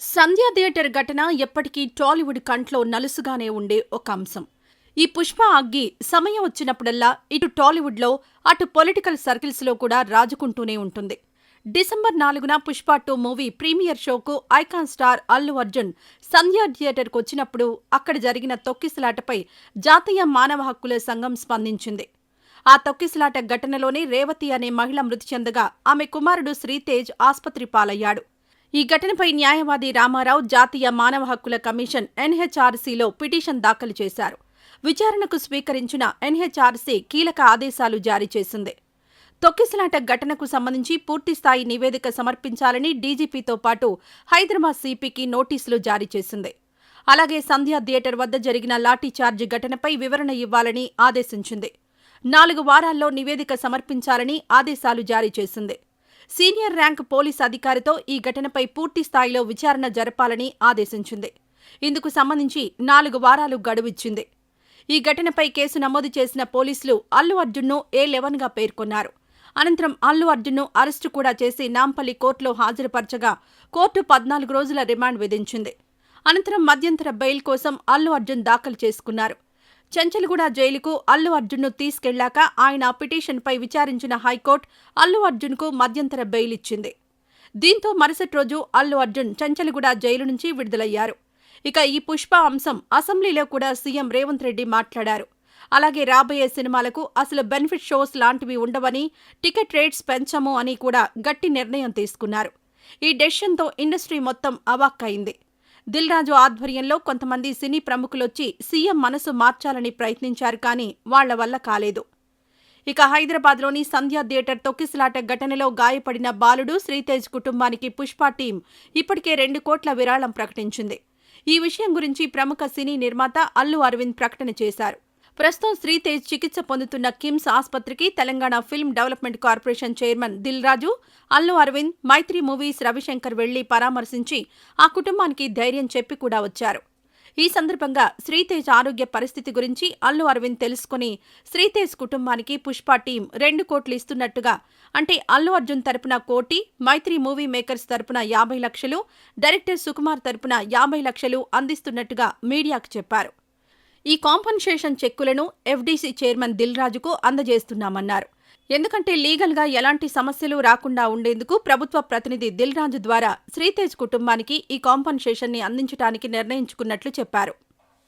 సంధ్యా theatre ఘటన ఎప్పటికీ టాలీవుడ్ కంట్లో నలుసుగానే ఉండే ఒక అంశం. ఈ పుష్ప అగ్గి సమయం వచ్చినప్పుడల్లా ఇటు టాలీవుడ్లో అటు పొలిటికల్ సర్కిల్స్లో కూడా రాజుకుంటూనే ఉంటుంది. డిసెంబర్ నాలుగున పుష్ప టూ మూవీ ప్రీమియర్ షోకు ఐకాన్ స్టార్ అల్లు అర్జున్ సంధ్యా థియేటర్కు వచ్చినప్పుడు అక్కడ జరిగిన తొక్కిసలాటపై జాతీయ మానవ హక్కుల సంఘం స్పందించింది. ఆ తొక్కిసలాట ఘటనలోనే రేవతి అనే మహిళ మృతి చెందగా ఆమె కుమారుడు శ్రీతేజ్ ఆస్పత్రి పాలయ్యాడు. ఈ ఘటనపై న్యాయవాది రామారావు జాతీయ మానవ హక్కుల కమిషన్ ఎన్హెచ్ఆర్సీలో పిటిషన్ దాఖలు చేశారు. విచారణకు స్వీకరించిన ఎన్హెచ్ఆర్సీ కీలక ఆదేశాలు జారీ చేసింది. తొక్కిసలాట ఘటనకు సంబంధించి పూర్తిస్థాయి నివేదిక సమర్పించాలని డీజీపీతో పాటు హైదరాబాద్ సిపికి నోటీసులు జారీ చేసింది. అలాగే సంధ్యా థియేటర్ వద్ద జరిగిన లాఠీచార్జ్ ఘటనపై వివరణ ఇవ్వాలని ఆదేశించింది. నాలుగు వారాల్లో నివేదిక సమర్పించాలని ఆదేశాలు జారీ చేసింది. సీనియర్ ర్యాంక్ పోలీస్ అధికారితో ఈ ఘటనపై పూర్తి స్థాయిలో విచారణ జరపాలని ఆదేశించింది. ఇందుకు సంబంధించి నాలుగు వారాలు గడువిచ్చింది. ఈ ఘటనపై కేసు నమోదు చేసిన పోలీసులు అల్లు అర్జున్ను ఏ లెవెన్గా పేర్కొన్నారు. అనంతరం అల్లు అర్జున్ను అరెస్టు కూడా చేసి నాంపల్లి కోర్టులో హాజరుపరచగా కోర్టు పద్నాలుగు రోజుల రిమాండ్ విధించింది. అనంతరం మధ్యంతర బెయిల్ కోసం అల్లు అర్జున్ దాఖలు చేసుకున్నారు. చెంచల్గూడ జైలుకు అల్లు అర్జున్ను తీసుకెళ్ళాక ఆయన పిటిషన్పై విచారించిన హైకోర్టు అల్లు అర్జున్కు మధ్యంతర బెయిల్ ఇచ్చింది దీంతో మరుసటి రోజు అల్లు అర్జున్ చెంచల్గూడ జైలు నుంచి విడుదలయ్యారు. ఇక ఈ పుష్ప అంశం అసెంబ్లీలో కూడా సీఎం రేవంత్ రెడ్డి మాట్లాడారు. అలాగే రాబోయే సినిమాలకు అసలు బెనిఫిట్ షోస్ లాంటివి ఉండవని టికెట్ రేట్స్ పెంచము అని కూడా గట్టి నిర్ణయం తీసుకున్నారు. ఈ డెసిషన్తో ఇండస్ట్రీ మొత్తం అవాక్కయింది రాజు ఆధ్వర్యంలో కొంతమంది సినీ ప్రముఖులొచ్చి సీఎం మనసు మార్చాలని ప్రయత్నించారు కానీ వాళ్ళ వల్ల కాలేదు. ఇక హైదరాబాద్లోని సంధ్యా థియేటర్ తొక్కిసలాట ఘటనలో గాయపడిన బాలుడు శ్రీతేజ్ కుటుంబానికి పుష్ప టీం ఇప్పటికే రెండు కోట్ల విరాళం ప్రకటించింది. ఈ విషయం గురించి ప్రముఖ సినీ నిర్మాత అల్లు అరవింద్ ప్రకటన చేశారు. ప్రస్తుతం శ్రీతేజ్ చికిత్స పొందుతున్న కిమ్స్ ఆసుపత్రికి Telangana film development corporation chairman Dil Raju Allu Aravind Mythri movies Ravishankar వెళ్ళి పరామర్శించి ఆ కుటుంబానికి ధైర్యం చెప్పి కూడా వచ్చారు. ఈ సందర్భంగా శ్రీతేజ్ ఆరోగ్య పరిస్థితి గురించి అల్లు అరవింద్ తెలుసుకుని శ్రీతేజ్ కుటుంబానికి పుష్ప టీం రెండు కోట్లు ఇస్తున్నట్టుగా అంటే అల్లు అర్జున్ తరపున కోటి మైత్రి మూవీ మేకర్స్ తరపున యాభై లక్షలు డైరెక్టర్ సుకుమార్ తరపున యాభై లక్షలు అందిస్తున్నట్టుగా మీడియాకు చెప్పారు. ఈ కాంపన్సేషన్ చెక్కులను ఎఫ్డీసీ చైర్మన్ దిల్ రాజుకు అందజేస్తున్నామన్నారు. ఎందుకంటే లీగల్గా ఎలాంటి సమస్యలు రాకుండా ఉండేందుకు ప్రభుత్వ ప్రతినిధి దిల్ రాజు ద్వారా శ్రీతేజ్ కుటుంబానికి ఈ కాంపన్సేషన్ని అందించడానికి నిర్ణయించుకున్నట్లు చెప్పారు.